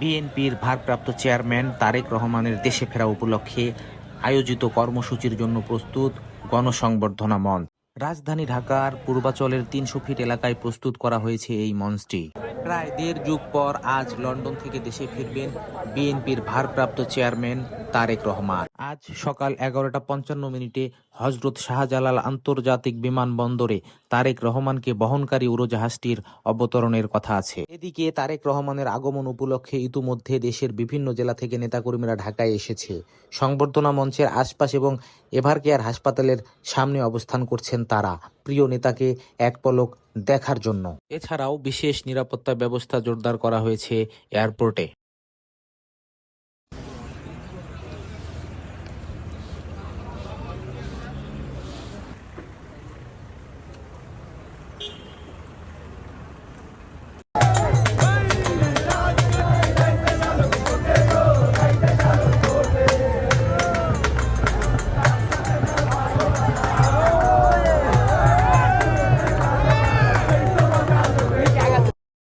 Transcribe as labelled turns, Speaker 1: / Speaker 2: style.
Speaker 1: বিএনপির ভারপ্রাপ্ত চেয়ারম্যান তারেক রহমানের দেশে ফেরা উপলক্ষে আয়োজিত কর্মসূচির জন্য প্রস্তুত গণসংবর্ধনা মঞ্চ। রাজধানী ঢাকার পূর্বাচলের তিনশো ফিট এলাকায় প্রস্তুত করা হয়েছে এই মঞ্চটি। প্রায় দেড় যুগ পর আজ লন্ডন থেকে দেশে ফিরবেন বিএনপির ভারপ্রাপ্ত চেয়ারম্যান তারেক রহমান। আজ সকাল এগারোটা পঞ্চান্ন মিনিটে হজরত শাহজালাল আন্তর্জাতিক বিমানবন্দরে তারেক রহমানকে বহনকারী উড়োজাহাজটির অবতরণের কথা আছে। এদিকে তারেক রহমানের আগমন উপলক্ষে ইতিমধ্যে দেশের বিভিন্ন জেলা থেকে নেতাকর্মীরা ঢাকায় এসেছে। সংবর্ধনা মঞ্চের আশপাশ এবং এভার কেয়ার হাসপাতালের সামনে অবস্থান করছেন তারা। প্রিয় নেতাকে এক পলক দেখার জন্য। এছাড়াও বিশেষ নিরাপত্তা ব্যবস্থা জোরদার করা হয়েছে এয়ারপোর্টে।